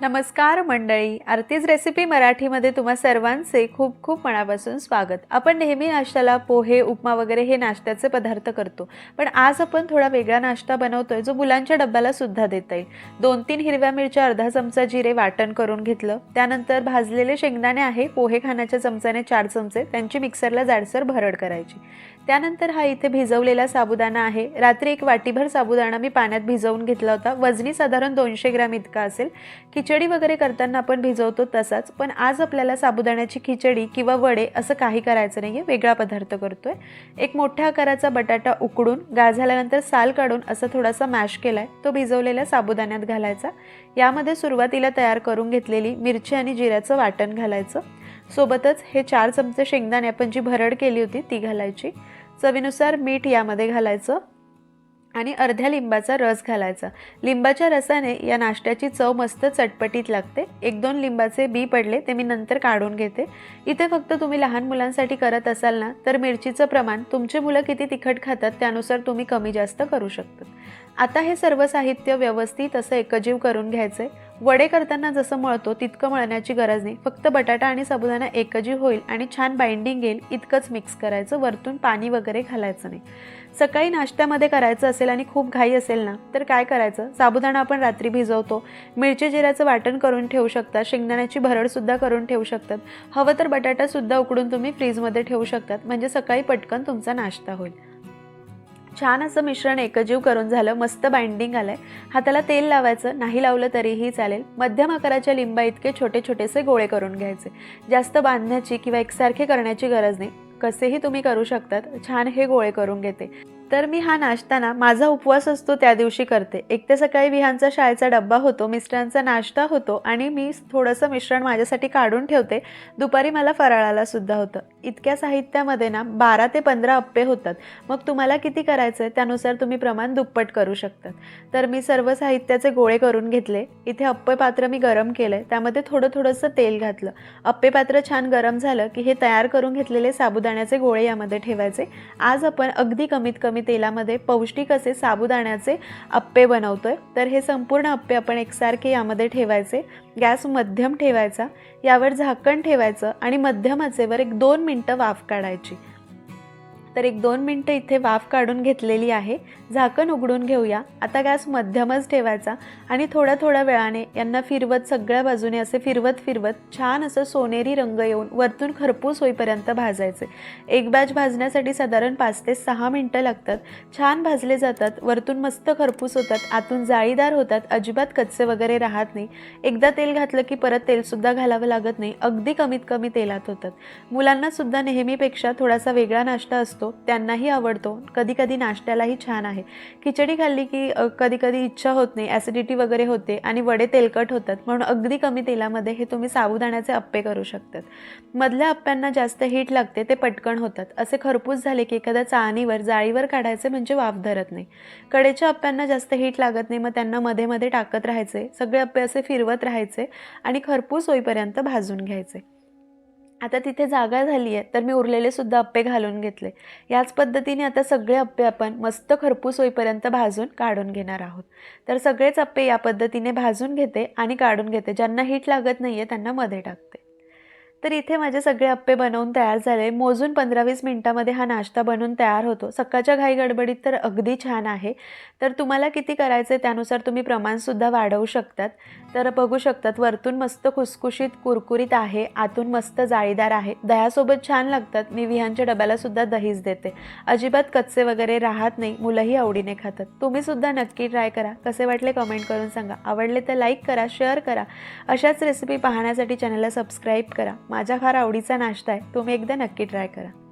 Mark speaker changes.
Speaker 1: नमस्कार मंडळी आरतीज रेसिपी मराठीमध्ये तुम्हा सर्वांचे खूप खूप मनापासून स्वागत. आपण नेहमी नाश्त्याला पोहे उपमा वगैरे हे नाश्त्याचे पदार्थ करतो. पण आज आपण थोडा वेगळा नाश्ता बनवतोय जो मुलांच्या डब्याला सुद्धा देता येईल. दोन तीन हिरव्या मिरच्या अर्धा चमचा जिरे वाटण करून घेतलं. त्यानंतर भाजलेले शेंगदाणे आहे पोहे खाण्याच्या चमच्याने चार चमचे त्यांची मिक्सरला जाडसर भरड करायची. त्यानंतर हा इथे भिजवलेला साबुदाणा आहे. रात्री एक वाटीभर साबुदाणा मी पाण्यात भिजवून घेतला होता. वजनी साधारण दोनशे ग्रॅम इतका असेल. की खिचडी वगैरे करताना आपण भिजवतो तसाच पण आज आपल्याला साबुदाण्याची खिचडी किंवा वडे असं काही करायचं नाही आहे वेगळा पदार्थ करतोय. एक मोठ्या आकाराचा बटाटा उकडून गाळ झाल्यानंतर साल काढून असा थोडासा मॅश केला आहे तो भिजवलेल्या साबुदाण्यात घालायचा. यामध्ये सुरुवातीला तयार करून घेतलेली मिरची आणि जिऱ्याचं वाटण घालायचं. सोबतच हे चार चमचे शेंगदाणे आपण जी भरड केली होती ती घालायची. चवीनुसार मीठ यामध्ये घालायचं. आणि अर्ध्या लिंबाचा रस घालायचा. लिंबाच्या रसाने या नाश्त्याची चव मस्त चटपटीत लागते. एक दोन लिंबाचे बी पडले ते मी नंतर काढून घेते. इथे फक्त तुम्ही लहान मुलांसाठी करत असाल ना तर मिरचीचं प्रमाण तुमची मुलं किती तिखट खातात त्यानुसार तुम्ही कमी जास्त करू शकता. आता हे सर्व साहित्य व्यवस्थित असं एकजीव करून घ्यायचं आहे वडे करताना जसं मळतो तितकं मळण्याची गरज नाही. फक्त बटाटा आणि साबुदाणा एकजीव होईल आणि छान बाइंडिंग येईल इतकंच मिक्स करायचं वरतून पाणी वगैरे घालायचं नाही. सकाळी नाश्त्यामध्ये करायचं असेल आणि खूप घाई असेल ना तर काय करायचं? साबुदाणा आपण रात्री भिजवतो. मिरची जिऱ्याचं वाटण करून ठेवू शकता. शेंगदाण्याची भरडसुद्धा करून ठेवू शकतात. हवं तर बटाटासुद्धा उकडून तुम्ही फ्रीजमध्ये ठेवू शकतात. म्हणजे सकाळी पटकन तुमचा नाश्ता होईल. छान असं मिश्रण एकजीव करून झालं. मस्त बाइंडिंग आलंय. हाताला तेल लावायचं. नाही लावलं तरीही चालेल. मध्यम आकाराच्या लिंबा इतके छोटे छोटेसे गोळे करून घ्यायचे. जास्त बांधण्याची किंवा एकसारखे करण्याची गरज नाही. कसेही तुम्ही करू शकतात. छान हे गोळे करून घेते. तर मी हा नाश्ता ना माझा उपवास असतो त्या दिवशी करते. एक तर सकाळी विहांचा शाळेचा डब्बा होतो मिस्टरांचा नाश्ता होतो आणि मी थोडंसं मिश्रण माझ्यासाठी काढून ठेवते. दुपारी मला फराळाला सुद्धा होतं. इतक्या साहित्यामध्ये ना बारा ते पंधरा अप्पे होतात. मग तुम्हाला किती करायचं आहे त्यानुसार तुम्ही प्रमाण दुप्पट करू शकतात. तर मी सर्व साहित्याचे गोळे करून घेतले. इथे अप्पे पात्र मी गरम केलं आहे त्यामध्ये थोडं थोडंसं तेल घातलं. अप्पे पात्र छान गरम झालं की हे तयार करून घेतलेले साबुदाण्याचे गोळे यामध्ये ठेवायचे. आज आपण अगदी कमीत कमी तेलामध्ये पौष्टिक असे साबुदाण्याचे अप्पे बनवतोय. तर हे संपूर्ण अप्पे आपण एकसारखे यामध्ये ठेवायचे. गॅस मध्यम ठेवायचा. यावर झाकण ठेवायचं आणि मध्यम आचेवर एक दोन मिनटं वाफ काढायची. तर एक दोन मिनटं इथे वाफ काढून घेतलेली आहे. झाकण उघडून घेऊया. आता गॅस मध्यमच ठेवायचा आणि थोड्या थोड्या वेळाने यांना फिरवत सगळ्या बाजूने असे फिरवत फिरवत छान असं सोनेरी रंग येऊन वरतून खरपूस होईपर्यंत भाजायचे. एक बॅच भाजण्यासाठी साधारण पाच ते सहा मिनटं लागतात. छान भाजले जातात. वरतून मस्त खरपूस होतात. आतून जाळीदार होतात. अजिबात कच्चे वगैरे राहत नाही. एकदा तेल घातलं की परत तेलसुद्धा घालावं लागत नाही. अगदी कमीत कमी तेलात होतात. मुलांनासुद्धा नेहमीपेक्षा थोडासा वेगळा नाश्ता असतो. त्यांनाही आवडतो. कधी कधी नाश्त्यालाही छान आहे. खिचडी खाल्ली की कधी कधी इच्छा होत नाही ॲसिडिटी वगैरे होते आणि वडे तेलकट होतात. म्हणून अगदी कमी तेलामध्ये हे तुम्ही साबुदाण्याचे अप्पे करू शकतात. मधल्या अप्प्यांना जास्त हीट लागते ते पटकन होतात. असे खरपूस झाले की एखाद्या चाळणीवर जाळीवर काढायचे म्हणजे वाफ धरत नाही. कडेच्या अप्प्यांना जास्त हीट लागत नाही मग त्यांना मध्ये मध्ये टाकत राहायचे. सगळे अप्पे असे फिरवत राहायचे आणि खरपूस होईपर्यंत भाजून घ्यायचे. आता तिथे जागा झाली आहे तर मी उरलेले सुद्धा अप्पे घालून घेतले. याच पद्धतीने आता सगळे अप्पे आपण मस्त खरपूस होईपर्यंत भाजून काढून घेणार आहोत. तर सगळेच अप्पे या पद्धतीने भाजून घेते आणि काढून घेते. ज्यांना हीट लागत नाही आहे त्यांना मध्ये टाकते. तर इथे माझे सगळे अप्पे बनवून तयार झाले. मोजून पंधरा वीस मिनटामध्ये हा नाश्ता बनवून तयार होतो. सकाळच्या घाई गडबडीत तर अगदी छान आहे. तर तुम्हाला किती करायचं आहे त्यानुसार तुम्ही प्रमाणसुद्धा वाढवू शकतात. तर बघू शकतात वरतून मस्त खुसखुशीत कुरकुरीत आहे. आतून मस्त जाळीदार आहे. दह्यासोबत छान लागतात. मी विहांच्या डब्यालासुद्धा दहीच देते. अजिबात कच्चे वगैरे राहत नाही. मुलंही आवडीने खातात. तुम्हीसुद्धा नक्की ट्राय करा. कसे वाटले कमेंट करून सांगा. आवडले तर लाईक करा शेअर करा. अशाच रेसिपी पाहण्यासाठी चॅनलला सबस्क्राईब करा. माझ्या फार आवडीचा नाश्ता आहे. तुम्ही एकदा नक्की ट्राय करा.